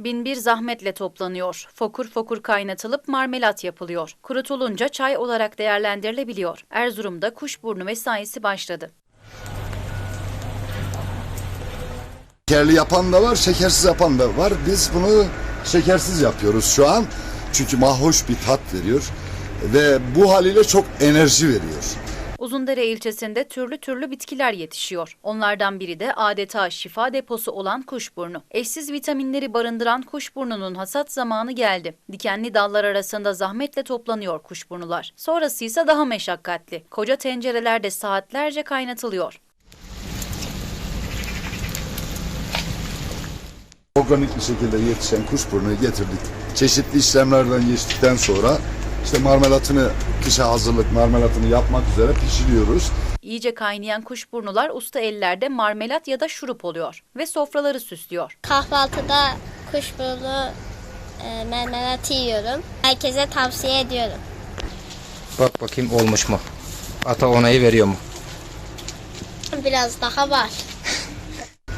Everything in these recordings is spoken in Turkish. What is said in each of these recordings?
Binbir zahmetle toplanıyor. Fokur fokur kaynatılıp marmelat yapılıyor. Kurutulunca çay olarak değerlendirilebiliyor. Erzurum'da kuşburnu mesaisi başladı. Şekerli yapan da var, şekersiz yapan da var. Biz bunu şekersiz yapıyoruz şu an. Çünkü mahoş bir tat veriyor. Ve bu haliyle çok enerji veriyor. Uzundere ilçesinde türlü türlü bitkiler yetişiyor. Onlardan biri de adeta şifa deposu olan kuşburnu. Eşsiz vitaminleri barındıran kuşburnunun hasat zamanı geldi. Dikenli dallar arasında zahmetle toplanıyor kuşburnular. Sonrası ise daha meşakkatli. Koca tencerelerde saatlerce kaynatılıyor. Organik bir şekilde yetişen kuşburnuyu getirdik. Çeşitli işlemlerden geçtikten sonra işte marmelatını, kışa hazırlık marmelatını yapmak üzere pişiriyoruz. İyice kaynayan kuşburnular usta ellerde marmelat ya da şurup oluyor ve sofraları süslüyor. Kahvaltıda kuşburnu e, mermelatı yiyorum. Herkese tavsiye ediyorum. Bak bakayım olmuş mu? Ata onayı veriyor mu? Biraz daha var.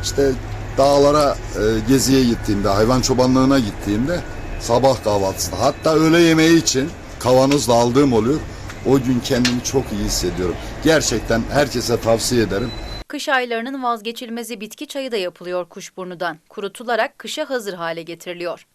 İşte dağlara e, geziye gittiğimde, hayvan çobanlığına gittiğimde sabah kahvaltısında hatta öğle yemeği için kavanozla aldığım oluyor. O gün kendimi çok iyi hissediyorum. Gerçekten herkese tavsiye ederim. Kış aylarının vazgeçilmezi bitki çayı da yapılıyor kuşburnudan. Kurutularak kışa hazır hale getiriliyor.